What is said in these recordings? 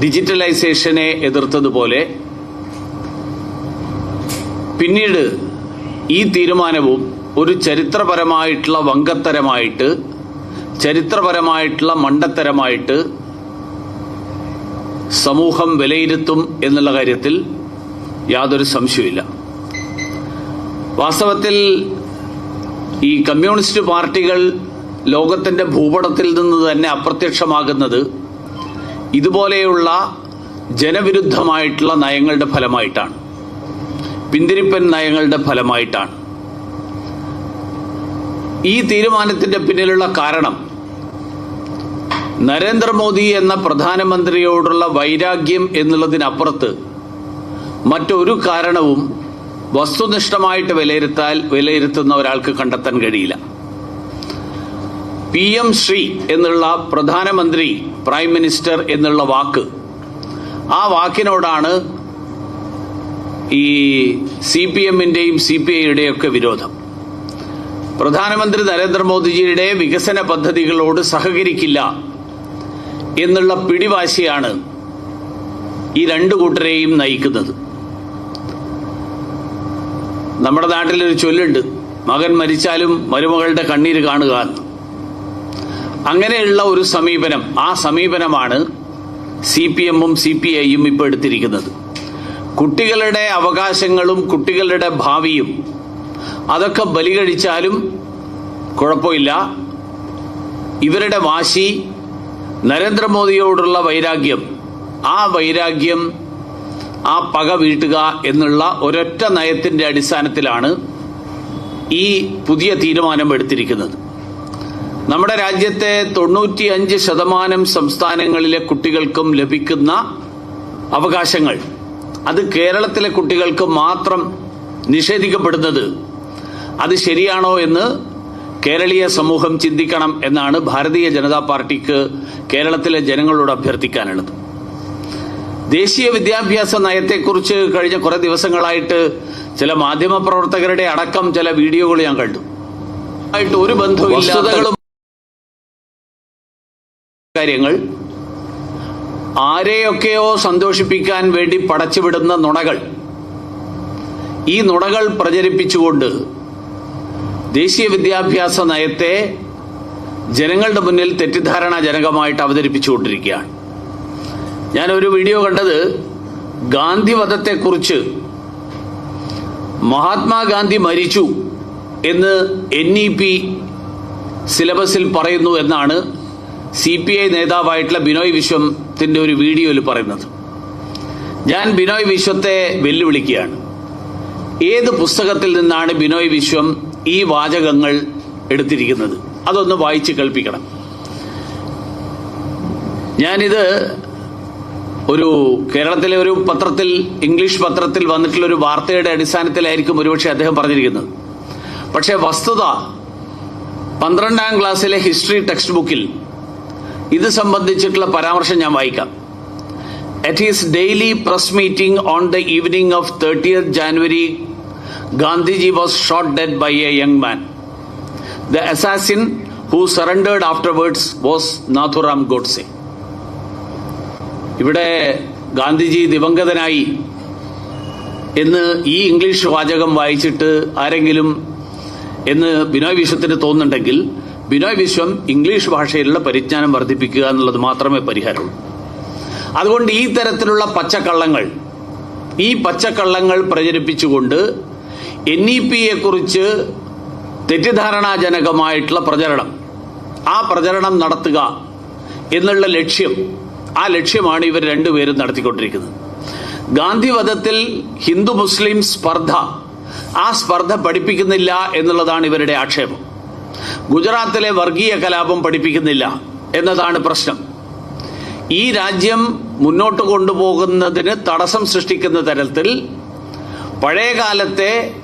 ഡിജിറ്റലൈസേഷനെ എതിർത്തതുപോലെ പിന്നീട് ഈ തീരുമാനവും ഒരു ചരിത്രപരമായിട്ടുള്ള വങ്കത്തരമായിട്ട് ചരിത്രപരമായിട്ടുള്ള മണ്ടത്തരമായിട്ട് സമൂഹം വിലയിരുത്തും എന്നുള്ള കാര്യത്തിൽ യാതൊരു സംശയമില്ല വാസ്തവത്തിൽ ഈ കമ്മ്യൂണിസ്റ്റ് പാർട്ടികൾ ലോകത്തിന്റെ ഭൂപടത്തിൽ നിന്ന് തന്നെ അപ്രത്യക്ഷമാകുന്നത് ഇതുപോലെയുള്ള ജനവിരുദ്ധമായിട്ടുള്ള നയങ്ങളുടെ ഫലമായിട്ടാണ്. പിന്തിരിപ്പൻ നയങ്ങളുടെ ഫലമായിട്ടാണ്. ഈ തീരുമാനത്തിന്റെ പിന്നിലുള്ള കാരണം നരേന്ദ്രമോദി എന്ന പ്രധാനമന്ത്രിയോടുള്ള വൈരാഗ്യം എന്നുള്ളതിനപ്പുറത്ത് മറ്റൊരു കാരണവും വസ്തുനിഷ്ഠമായിട്ട് വിലയിരുത്താൽ വിലയിരുത്തുന്ന ഒരാൾക്ക് കണ്ടെത്താൻ കഴിയില്ല. പി എം ശ്രീ എന്നുള്ള പ്രധാനമന്ത്രി പ്രൈം മിനിസ്റ്റർ എന്നുള്ള വാക്ക്. ആ വാക്കിനോടാണ് ഈ സി പി എമ്മിന്റെയും സി പി ഐയുടെയൊക്കെ വിരോധം. പ്രധാനമന്ത്രി നരേന്ദ്രമോദിജിയുടെ വികസന പദ്ധതികളോട് സഹകരിക്കില്ല എന്നുള്ള പിടിവാശിയാണ് ഈ രണ്ടു കൂട്ടരെയും നയിക്കുന്നത്. നമ്മുടെ നാട്ടിലൊരു ചൊല്ലുണ്ട് മകൻ മരിച്ചാലും മരുമകളുടെ കണ്ണീര് കാണുക എന്ന്. അങ്ങനെയുള്ള ഒരു സമീപനം ആ സമീപനമാണ് സി പി എമ്മും സി പി ഐയും ഇപ്പോൾ എടുത്തിരിക്കുന്നത്. കുട്ടികളുടെ അവകാശങ്ങളും കുട്ടികളുടെ ഭാവിയും അതൊക്കെ ബലികഴിച്ചാലും കുഴപ്പമില്ല. ഇവരുടെ വാശി നരേന്ദ്രമോദിയോടുള്ള വൈരാഗ്യം ആ വൈരാഗ്യം ആ പക വീട്ടുക എന്നുള്ള ഒരൊറ്റ നയത്തിന്റെ അടിസ്ഥാനത്തിലാണ് ഈ പുതിയ തീരുമാനം എടുത്തിരിക്കുന്നത്. നമ്മുടെ രാജ്യത്തെ തൊണ്ണൂറ്റി അഞ്ച് ശതമാനം സംസ്ഥാനങ്ങളിലെ കുട്ടികൾക്കും ലഭിക്കുന്ന അവകാശങ്ങൾ അത് കേരളത്തിലെ കുട്ടികൾക്ക് മാത്രം നിഷേധിക്കപ്പെടുന്നത് അത് ശരിയാണോ എന്ന് കേരളീയ സമൂഹം ചിന്തിക്കണം എന്നാണ് ഭാരതീയ ജനതാ പാർട്ടിക്ക് കേരളത്തിലെ ജനങ്ങളോട് അഭ്യർത്ഥിക്കാനുള്ളത്. ദേശീയ വിദ്യാഭ്യാസ നയത്തെക്കുറിച്ച് കഴിഞ്ഞ കുറെ ദിവസങ്ങളായിട്ട് ചില മാധ്യമപ്രവർത്തകരുടെ അടക്കം ചില വീഡിയോകൾ ഞാൻ കണ്ടു. ആയിട്ട് ഒരു ബന്ധവും കാര്യങ്ങൾ ആരെയൊക്കെയോ സന്തോഷിപ്പിക്കാൻ വേണ്ടി പടച്ചുവിടുന്ന നുണകൾ. ഈ നുണകൾ പ്രചരിപ്പിച്ചുകൊണ്ട് ദേശീയ വിദ്യാഭ്യാസ നയത്തെ ജനങ്ങളുടെ മുന്നിൽ തെറ്റിദ്ധാരണാജനകമായിട്ട് അവതരിപ്പിച്ചുകൊണ്ടിരിക്കുകയാണ്. ഞാനൊരു വീഡിയോ കണ്ടത് ഗാന്ധിവധത്തെക്കുറിച്ച്. മഹാത്മാഗാന്ധി മരിച്ചു എന്ന് എൻ ഇ പി സിലബസിൽ പറയുന്നു എന്നാണ് സി പി ഐ നേതാവായിട്ടുള്ള ബിനോയ് വിശ്വത്തിന്റെ ഒരു വീഡിയോയിൽ പറയുന്നത്. ഞാൻ ബിനോയ് വിശ്വത്തെ വെല്ലുവിളിക്കുകയാണ്. ഏത് പുസ്തകത്തിൽ നിന്നാണ് ബിനോയ് വിശ്വം ഈ വാചകങ്ങൾ എടുത്തിരിക്കുന്നത്? അതൊന്ന് വായിച്ച് കേൾപ്പിക്കണം. ഞാനിത് ഒരു കേരളത്തിലെ ഒരു പത്രത്തിൽ ഇംഗ്ലീഷ് പത്രത്തിൽ വന്നിട്ടുള്ള ഒരു വാർത്തയുടെ അടിസ്ഥാനത്തിലായിരിക്കും ഒരുപക്ഷെ അദ്ദേഹം പറഞ്ഞിരിക്കുന്നത്. പക്ഷേ വസ്തുത പന്ത്രണ്ടാം ക്ലാസ്സിലെ ഹിസ്റ്ററി ടെക്സ്റ്റ് ബുക്കിൽ ഇത് സംബന്ധിച്ചിട്ടുള്ള പരാമർശം ഞാൻ വായിക്കാം. At his daily press meeting on the evening of thirtieth January Gandhiji was shot dead by a young man the assassin who after afterwards was Nathuram Godse ഇവിടെ ഗാന്ധിജി ദിവംഗതനായി എന്ന് ഈ ഇംഗ്ലീഷ് വാചകം വായിച്ചിട്ട് ആരെങ്കിലും എന്ന് ബിനോയ് വിശ്വത്തിന് തോന്നുന്നുണ്ടെങ്കിൽ ബിനോയ് വിശ്വം ഇംഗ്ലീഷ് ഭാഷയിലുള്ള പരിജ്ഞാനം വർദ്ധിപ്പിക്കുക എന്നുള്ളത് മാത്രമേ പരിഹാരമുള്ളൂ. അതുകൊണ്ട് ഈ തരത്തിലുള്ള പച്ചക്കള്ളങ്ങൾ ഈ പച്ചക്കള്ളങ്ങൾ പ്രചരിപ്പിച്ചുകൊണ്ട് എൻ ഇ പിയെ കുറിച്ച് തെറ്റിദ്ധാരണാജനകമായിട്ടുള്ള പ്രചരണം ആ പ്രചരണം നടത്തുക എന്നുള്ള ലക്ഷ്യം ആ ലക്ഷ്യമാണ് ഇവർ രണ്ടുപേരും നടത്തിക്കൊണ്ടിരിക്കുന്നത്. ഗാന്ധിവധത്തിൽ ഹിന്ദു മുസ്ലിം സ്പർദ്ധ ആ സ്പർദ്ധ പഠിപ്പിക്കുന്നില്ല എന്നുള്ളതാണ് ഇവരുടെ ആക്ഷേപം. ഗുജറാത്തിലെ വർഗീയ കലാപം പഠിപ്പിക്കുന്നില്ല എന്നതാണ് പ്രശ്നം. ഈ രാജ്യം മുന്നോട്ട് കൊണ്ടുപോകുന്നതിന് തടസ്സം സൃഷ്ടിക്കുന്ന തരത്തിൽ പഴയകാലത്തെ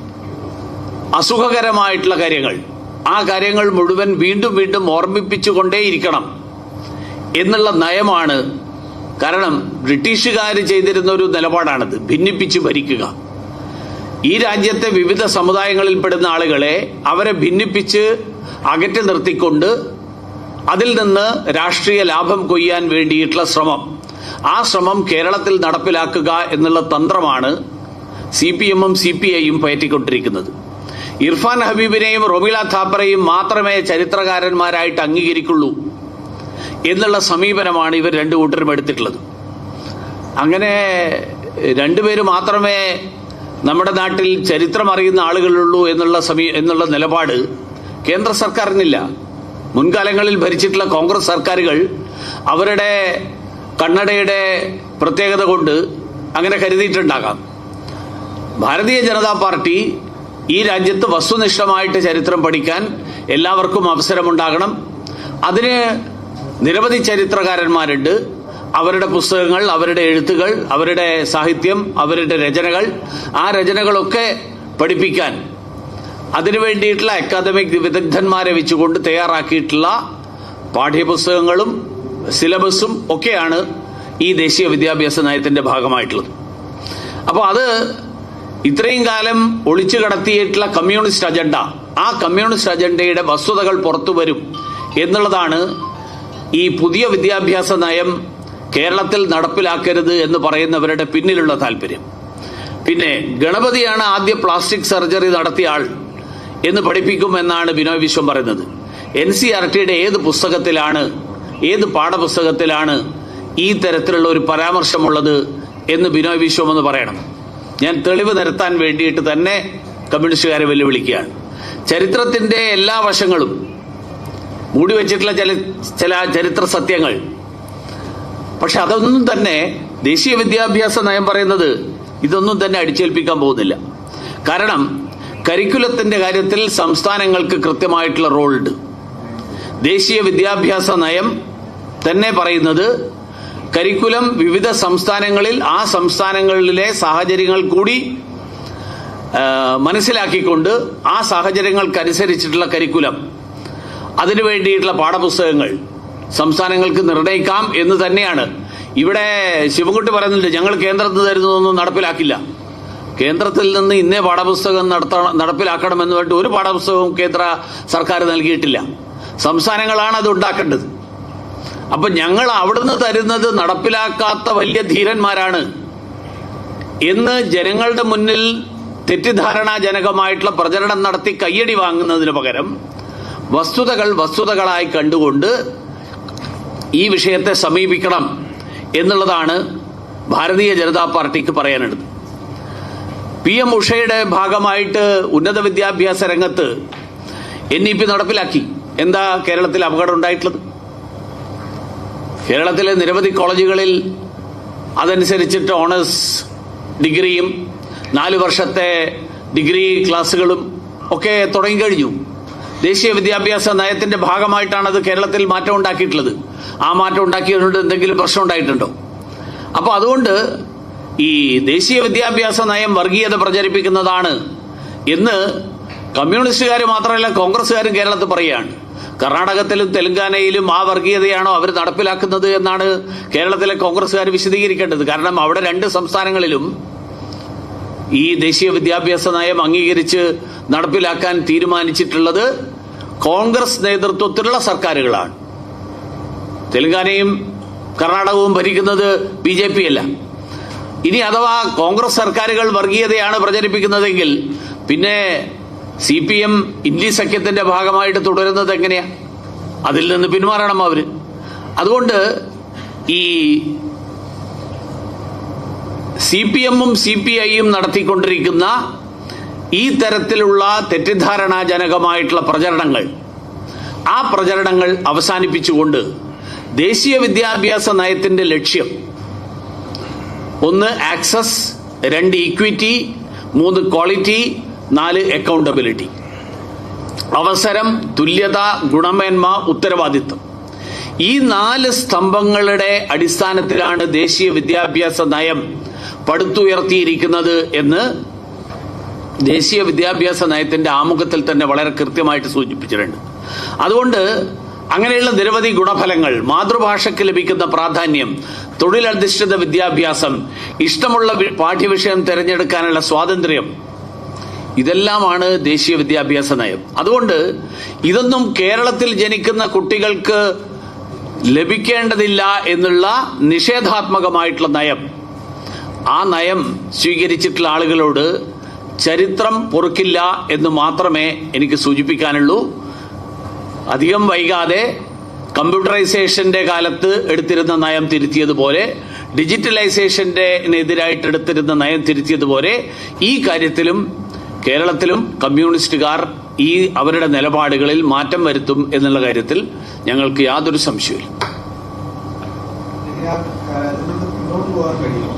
അസുഖകരമായിട്ടുള്ള കാര്യങ്ങൾ ആ കാര്യങ്ങൾ മുഴുവൻ വീണ്ടും വീണ്ടും ഓർമ്മിപ്പിച്ചുകൊണ്ടേയിരിക്കണം എന്നുള്ള നയമാണ്. കാരണം ബ്രിട്ടീഷുകാർ ചെയ്തിരുന്ന ഒരു നിലപാടാണത്. ഭിന്നിപ്പിച്ച് ഭരിക്കുക. ഈ രാജ്യത്തെ വിവിധ സമുദായങ്ങളിൽപ്പെടുന്ന ആളുകളെ അവരെ ഭിന്നിപ്പിച്ച് അകറ്റി നിർത്തിക്കൊണ്ട് അതിൽ നിന്ന് രാഷ്ട്രീയ ലാഭം കൊയ്യാൻ വേണ്ടിയിട്ടുള്ള ശ്രമം. ആ ശ്രമം കേരളത്തിൽ നടപ്പിലാക്കുക എന്നുള്ള തന്ത്രമാണ് സി പി എമ്മും സി പി ഐയും പയറ്റിക്കൊണ്ടിരിക്കുന്നത്. ഇർഫാൻ ഹബീബിനെയും റൊമില താപ്പറയും മാത്രമേ ചരിത്രകാരന്മാരായിട്ട് അംഗീകരിക്കുള്ളൂ എന്നുള്ള സമീപനമാണ് ഇവർ രണ്ടു കൂട്ടരും എടുത്തിട്ടുള്ളത്. അങ്ങനെ രണ്ടുപേര് മാത്രമേ നമ്മുടെ നാട്ടിൽ ചരിത്രം അറിയുന്ന ആളുകളുള്ളൂ എന്നുള്ള സമീ എന്നുള്ള നിലപാട് കേന്ദ്ര സർക്കാരിനില്ല. മുൻകാലങ്ങളിൽ ഭരിച്ചിട്ടുള്ള കോൺഗ്രസ് സർക്കാരുകൾ അവരുടെ കണ്ണടയുടെ പ്രത്യേകത കൊണ്ട് അങ്ങനെ കരുതിയിട്ടുണ്ടാകാം. ഭാരതീയ ജനതാ പാർട്ടി ഈ രാജ്യത്ത് വസ്തുനിഷ്ഠമായിട്ട് ചരിത്രം പഠിക്കാൻ എല്ലാവർക്കും അവസരമുണ്ടാകണം. അതിന് നിരവധി ചരിത്രകാരന്മാരുണ്ട്. അവരുടെ പുസ്തകങ്ങൾ അവരുടെ എഴുത്തുകൾ അവരുടെ സാഹിത്യം അവരുടെ രചനകൾ ആ രചനകളൊക്കെ പഠിപ്പിക്കാൻ അതിനു വേണ്ടിയിട്ടുള്ള അക്കാദമിക് വിദഗ്ധന്മാരെ വെച്ചുകൊണ്ട് തയ്യാറാക്കിയിട്ടുള്ള പാഠ്യപുസ്തകങ്ങളും സിലബസും ഒക്കെയാണ് ഈ ദേശീയ വിദ്യാഭ്യാസ നയത്തിന്റെ ഭാഗമായിട്ടുള്ളത്. അപ്പോൾ അത് ഇത്രയും കാലം ഒളിച്ചു കടത്തിയിട്ടുള്ള കമ്മ്യൂണിസ്റ്റ് അജണ്ട ആ കമ്മ്യൂണിസ്റ്റ് അജണ്ടയുടെ വസ്തുതകൾ പുറത്തു വരും എന്നുള്ളതാണ് ഈ പുതിയ വിദ്യാഭ്യാസ നയം കേരളത്തിൽ നടപ്പിലാക്കരുത് എന്ന് പറയുന്നവരുടെ പിന്നിലുള്ള താല്പര്യം. പിന്നെ ഗണപതിയാണ് ആദ്യ പ്ലാസ്റ്റിക് സർജറി നടത്തിയ ആൾ. എന്ന് പഠിപ്പിക്കുമെന്നാണ് ബിനോയ് വിശ്വം പറയുന്നത്. എൻ സി ആർ ടിയുടെ ഏത് പുസ്തകത്തിലാണ് ഏത് പാഠപുസ്തകത്തിലാണ് ഈ തരത്തിലുള്ള ഒരു പരാമർശമുള്ളത് എന്ന് ബിനോയ് വിശ്വം എന്ന് പറയണം. ഞാൻ തെളിവ് നിരത്താൻ വേണ്ടിയിട്ട് തന്നെ കമ്മ്യൂണിസ്റ്റുകാരെ വെല്ലുവിളിക്കുകയാണ്. ചരിത്രത്തിന്റെ എല്ലാ വശങ്ങളും മൂടി വെച്ചിട്ടുള്ള ചില ചില ചരിത്ര സത്യങ്ങൾ പക്ഷെ അതൊന്നും തന്നെ ദേശീയ വിദ്യാഭ്യാസ നയം പറയുന്നത് ഇതൊന്നും തന്നെ അടിച്ചേൽപ്പിക്കാൻ പോകുന്നില്ല. കാരണം കരിക്കുലത്തിന്റെ കാര്യത്തിൽ സംസ്ഥാനങ്ങൾക്ക് കൃത്യമായിട്ടുള്ള ഉണ്ട് ദേശീയ വിദ്യാഭ്യാസ നയം തന്നെ പറയുന്നത് കരിക്കുലം വിവിധ സംസ്ഥാനങ്ങളിൽ ആ സംസ്ഥാനങ്ങളിലെ സാഹചര്യങ്ങൾ കൂടി മനസ്സിലാക്കിക്കൊണ്ട് ആ സാഹചര്യങ്ങൾക്കനുസരിച്ചിട്ടുള്ള കരിക്കുലം. അതിനു വേണ്ടിയിട്ടുള്ള പാഠപുസ്തകങ്ങൾ സംസ്ഥാനങ്ങൾക്ക് നിർണയിക്കാം എന്ന് തന്നെയാണ്. ഇവിടെ ശിവൻകുട്ടി പറയുന്നുണ്ട് ഞങ്ങൾ കേന്ദ്രത്തിൽ തരുന്നതൊന്നും നടപ്പിലാക്കില്ല. കേന്ദ്രത്തിൽ നിന്ന് ഇന്നേ പാഠപുസ്തകം നടത്ത നടപ്പിലാക്കണമെന്ന് പറഞ്ഞിട്ട് ഒരു പാഠപുസ്തകവും കേന്ദ്ര സർക്കാർ നൽകിയിട്ടില്ല. സംസ്ഥാനങ്ങളാണ് അത് ഉണ്ടാക്കേണ്ടത്. അപ്പൊ ഞങ്ങൾ അവിടുന്ന് തരുന്നത് നടപ്പിലാക്കാത്ത വലിയ ധീരന്മാരാണ്. എന്ന് ജനങ്ങളുടെ മുന്നിൽ തെറ്റിദ്ധാരണാജനകമായിട്ടുള്ള പ്രചരണം നടത്തി കയ്യടി വാങ്ങുന്നതിന് പകരം വസ്തുതകൾ വസ്തുതകളായി കണ്ടുകൊണ്ട് ഈ വിഷയത്തെ സമീപിക്കണം എന്നുള്ളതാണ് ഭാരതീയ ജനതാ പാർട്ടിക്ക് പറയാനുള്ളത്. പി എം ഉഷയുടെ ഭാഗമായിട്ട് ഉന്നത വിദ്യാഭ്യാസ രംഗത്ത് എൻ ഇ പി നടപ്പിലാക്കി. എന്താ കേരളത്തിൽ അപകടം ഉണ്ടായിട്ടുള്ളത്? കേരളത്തിലെ നിരവധി കോളേജുകളിൽ അതനുസരിച്ചിട്ട് ഓണേഴ്സ് ഡിഗ്രിയും നാല് വർഷത്തെ ഡിഗ്രി ക്ലാസ്സുകളും ഒക്കെ തുടങ്ങിക്കഴിഞ്ഞു. ദേശീയ വിദ്യാഭ്യാസ നയത്തിന്റെ ഭാഗമായിട്ടാണ് അത് കേരളത്തിൽ മാറ്റം ഉണ്ടാക്കിയിട്ടുള്ളത്. ആ മാറ്റം ഉണ്ടാക്കിയതുകൊണ്ട് എന്തെങ്കിലും പ്രശ്നം ഉണ്ടായിട്ടുണ്ടോ? അപ്പോൾ അതുകൊണ്ട് ഈ ദേശീയ വിദ്യാഭ്യാസ നയം വർഗീയത പ്രചരിപ്പിക്കുന്നതാണ് എന്ന് കമ്മ്യൂണിസ്റ്റുകാർ മാത്രമല്ല കോൺഗ്രസ്സുകാരും കേരളത്തിൽ പറയുകയാണ്. കർണാടകത്തിലും തെലങ്കാനയിലും ആ വർഗീയതയാണോ അവർ നടപ്പിലാക്കുന്നത് എന്നാണ് കേരളത്തിലെ കോൺഗ്രസ്സുകാർ വിശദീകരിക്കേണ്ടത്. കാരണം അവിടെ രണ്ട് സംസ്ഥാനങ്ങളിലും ഈ ദേശീയ വിദ്യാഭ്യാസ നയം അംഗീകരിച്ച് നടപ്പിലാക്കാൻ തീരുമാനിച്ചിട്ടുള്ളത് കോൺഗ്രസ് നേതൃത്വത്തിലുള്ള സർക്കാരുകളാണ്. തെലങ്കാനയും കർണാടകവും ഭരിക്കുന്നത് ബി ജെ പി അല്ല. ഇനി അഥവാ കോൺഗ്രസ് സർക്കാരുകൾ വർഗീയതയാണ് പ്രചരിപ്പിക്കുന്നതെങ്കിൽ പിന്നെ സി പി എം ഇന്ത്യ സഖ്യത്തിന്റെ ഭാഗമായിട്ട് തുടരുന്നത് എങ്ങനെയാ? അതിൽ നിന്ന് പിന്മാറണം അവർ. അതുകൊണ്ട് ഈ സി പി എമ്മും സി പി ഐയും നടത്തിക്കൊണ്ടിരിക്കുന്ന ഈ തരത്തിലുള്ള തെറ്റിദ്ധാരണാജനകമായിട്ടുള്ള പ്രചരണങ്ങൾ ആ പ്രചരണങ്ങൾ അവസാനിപ്പിച്ചുകൊണ്ട് ദേശീയ വിദ്യാഭ്യാസ നയത്തിന്റെ ലക്ഷ്യം ഒന്ന് ആക്സസ് രണ്ട് ഇക്വിറ്റി മൂന്ന് ക്വാളിറ്റി നാല് അക്കൗണ്ടബിലിറ്റി അവസരം തുല്യത ഗുണമേന്മ ഉത്തരവാദിത്വം. ഈ നാല് സ്തംഭങ്ങളുടെ അടിസ്ഥാനത്തിലാണ് ദേശീയ വിദ്യാഭ്യാസ നയം പടുത്തുയർത്തിയിരിക്കുന്നത് എന്ന് ദേശീയ വിദ്യാഭ്യാസ നയത്തിന്റെ ആമുഖത്തിൽ തന്നെ വളരെ കൃത്യമായിട്ട് സൂചിപ്പിച്ചിട്ടുണ്ട്. അതുകൊണ്ട് അങ്ങനെയുള്ള നിരവധി ഗുണഫലങ്ങൾ മാതൃഭാഷയ്ക്ക് ലഭിക്കുന്ന പ്രാധാന്യം തൊഴിലധിഷ്ഠിത വിദ്യാഭ്യാസം ഇഷ്ടമുള്ള പാഠ്യവിഷയം തിരഞ്ഞെടുക്കാനുള്ള സ്വാതന്ത്ര്യം. ഇതെല്ലാമാണ് ദേശീയ വിദ്യാഭ്യാസ നയം. അതുകൊണ്ട് ഇതൊന്നും കേരളത്തിൽ ജനിക്കുന്ന കുട്ടികൾക്ക് ലഭിക്കേണ്ടതില്ല എന്നുള്ള നിഷേധാത്മകമായിട്ടുള്ള നയം. ആ നയം സ്വീകരിച്ചിട്ടുള്ള ആളുകളോട് ചരിത്രം പൊറുക്കില്ല എന്ന് മാത്രമേ എനിക്ക് സൂചിപ്പിക്കാനുള്ളൂ. അധികം വൈകാതെ കമ്പ്യൂട്ടറൈസേഷന്റെ കാലത്ത് എടുത്തിരുന്ന നയം തിരുത്തിയതുപോലെ ഡിജിറ്റലൈസേഷന്റെ എതിരായിട്ട് എടുത്തിരുന്ന നയം തിരുത്തിയതുപോലെ ഈ കാര്യത്തിലും കേരളത്തിലും കമ്മ്യൂണിസ്റ്റുകാർ ഈ അവരുടെ നിലപാടുകളിൽ മാറ്റം വരുത്തും എന്നുള്ള കാര്യത്തിൽ ഞങ്ങൾക്ക് യാതൊരു കഴിയുമോ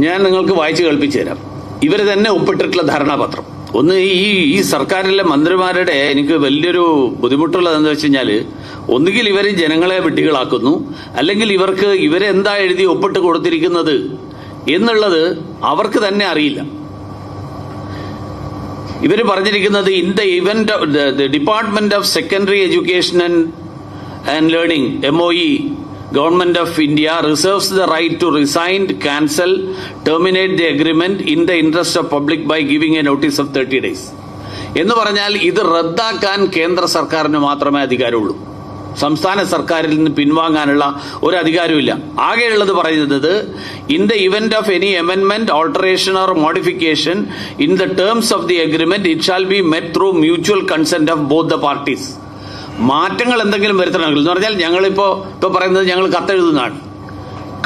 ഞാൻ നിങ്ങൾക്ക് വായിച്ചു കേൾപ്പിച്ചു തരാം ഇവർ തന്നെ ഒപ്പിട്ടിട്ടുള്ള ധാരണാപത്രം. ഒന്ന് ഈ ഈ സർക്കാരിലെ മന്ത്രിമാരുടെ എനിക്ക് വലിയൊരു ബുദ്ധിമുട്ടുള്ളത് എന്താ വെച്ച് കഴിഞ്ഞാൽ ഒന്നുകിൽ ഇവർ ജനങ്ങളെ വെട്ടികളാക്കുന്നു അല്ലെങ്കിൽ ഇവർക്ക് ഇവരെന്താ എഴുതി ഒപ്പിട്ട് കൊടുത്തിരിക്കുന്നത് എന്നുള്ളത് അവർക്ക് തന്നെ അറിയില്ല. ഇവർ പറഞ്ഞിരിക്കുന്നത് in the event department of secondary education and and learning M O E government of India reserves the right to resign cancel terminate the agreement in the interest of public by giving a notice of thirty days എന്ന് പറഞ്ഞാൽ ഇത് റദ്ദാക്കാൻ കേന്ദ്ര സർക്കാരിന് മാത്രമേ അധികാരമുള്ളൂ. സംസ്ഥാന സർക്കാരിൽ നിന്ന് പിൻവാങ്ങാനുള്ള ഒരു അധികാരമില്ല ആകെയുള്ളത് പറയുന്നത് in the event of any amendment alteration or modification in the terms of the agreement it shall be met through mutual consent of both the parties മാറ്റങ്ങൾ എന്തെങ്കിലും വരുത്തണമെങ്കിൽ എന്ന് പറഞ്ഞാൽ ഞങ്ങളിപ്പോൾ ഇപ്പോൾ പറയുന്നത് ഞങ്ങൾ കത്തെഴുതുന്നതാണ്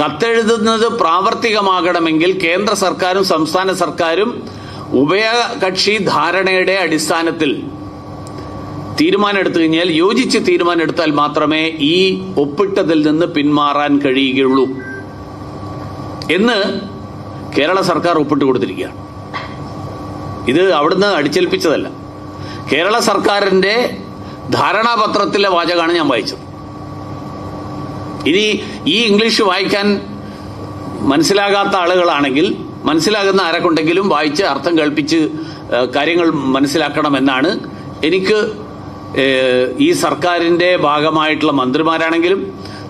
കത്തെഴുതുന്നത് പ്രാവർത്തികമാകണമെങ്കിൽ കേന്ദ്ര സർക്കാരും സംസ്ഥാന സർക്കാരും ഉഭയകക്ഷി ധാരണയുടെ അടിസ്ഥാനത്തിൽ തീരുമാനം എടുത്തു കഴിഞ്ഞാൽ യോജിച്ച് തീരുമാനം എടുത്താൽ മാത്രമേ ഈ ഒപ്പിട്ടതിൽ നിന്ന് പിന്മാറാൻ കഴിയുകയുള്ളൂ എന്ന് കേരള സർക്കാർ ഒപ്പിട്ട് കൊടുത്തിരിക്കുകയാണ്. ഇത് അവിടുന്ന് അടിച്ചേൽപ്പിച്ചതല്ല. കേരള സർക്കാരിന്റെ ധാരണാപത്രത്തിലെ വാചകമാണ് ഞാൻ വായിച്ചത്. ഇനി ഈ ഇംഗ്ലീഷ് വായിക്കാൻ മനസ്സിലാകാത്ത ആളുകളാണെങ്കിൽ മനസ്സിലാകുന്ന ആരെക്കൊണ്ടെങ്കിലും വായിച്ച് അർത്ഥം കേൾപ്പിച്ച് കാര്യങ്ങൾ മനസ്സിലാക്കണമെന്നാണ് എനിക്ക് ഈ സർക്കാരിന്റെ ഭാഗമായിട്ടുള്ള മന്ത്രിമാരാണെങ്കിലും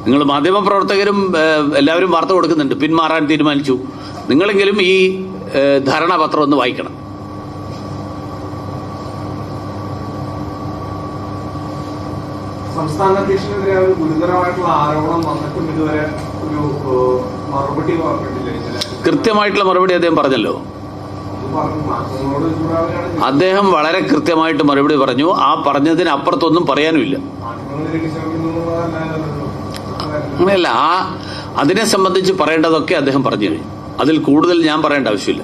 നിങ്ങൾ മാധ്യമപ്രവർത്തകരും എല്ലാവരും വാർത്ത കൊടുക്കുന്നുണ്ട്. പിന്മാറാൻ തീരുമാനിച്ചു. നിങ്ങളെങ്കിലും ഈ ധാരണാപത്രം ഒന്ന് വായിക്കണം. സംസ്ഥാന അധ്യക്ഷനെതിരെ ഒരു ഗുരുതരമായിട്ടുള്ള ആരോപണം വന്നിട്ടും ഇതുവരെ ഒരു മറുപടി പറഞ്ഞിട്ടില്ല കൃത്യമായിട്ടുള്ള മറുപടി അദ്ദേഹം പറഞ്ഞല്ലോ. അദ്ദേഹം വളരെ കൃത്യമായിട്ട് മറുപടി പറഞ്ഞു. ആ പറഞ്ഞതിന് അപ്പുറത്തൊന്നും പറയാനുമില്ല. അങ്ങനെയല്ല ആ അതിനെ സംബന്ധിച്ച് പറയേണ്ടതൊക്കെ അദ്ദേഹം പറഞ്ഞു കഴിഞ്ഞു അതിൽ കൂടുതൽ ഞാൻ പറയേണ്ട ആവശ്യമില്ല.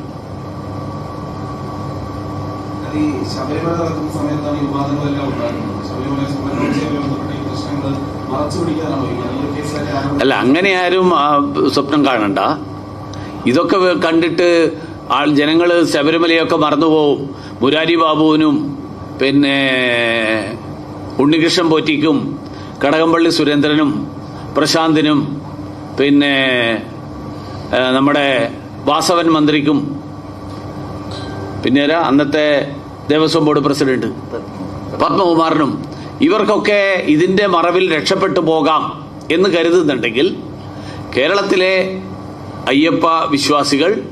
ഈ ശബരിമല നടക്കുന്ന സമയത്താണ് ഈ വിവാദങ്ങളെല്ലാം ഉണ്ടാകുന്നത്. ശബരിമല അല്ല അങ്ങനെ ആരും സ്വപ്നം കാണണ്ട. ഇതൊക്കെ കണ്ടിട്ട് ആൾ ജനങ്ങൾ ശബരിമലയൊക്കെ മറന്നുപോകും മുരാരി ബാബുവിനും പിന്നെ ഉണ്ണികൃഷ്ണൻ പോറ്റിക്കും കടകംപള്ളി സുരേന്ദ്രനും പ്രശാന്തിനും പിന്നെ നമ്മുടെ വാസവൻ മന്ത്രിക്കും. പിന്നെ അന്നത്തെ ദേവസ്വം ബോർഡ് പ്രസിഡന്റ്. പത്മകുമാറിനും. ഇവർക്കൊക്കെ ഇതിന്റെ മറവിൽ രക്ഷപ്പെട്ടു പോകാം എന്ന് കരുതുന്നുണ്ടെങ്കിൽ കേരളത്തിലെ അയ്യപ്പ വിശ്വാസികൾ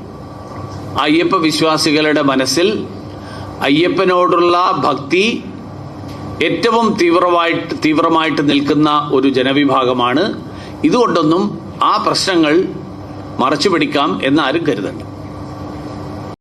അയ്യപ്പ വിശ്വാസികളുടെ മനസ്സിൽ അയ്യപ്പനോടുള്ള ഭക്തി ഏറ്റവും തീവ്രമായിട്ട് തീവ്രമായിട്ട് നിൽക്കുന്ന ഒരു ജനവിഭാഗമാണ്. ഇതുകൊണ്ടൊന്നും ആ പ്രശ്നങ്ങൾ മറച്ചു പിടിക്കാം എന്നാരും കരുതണ്ട.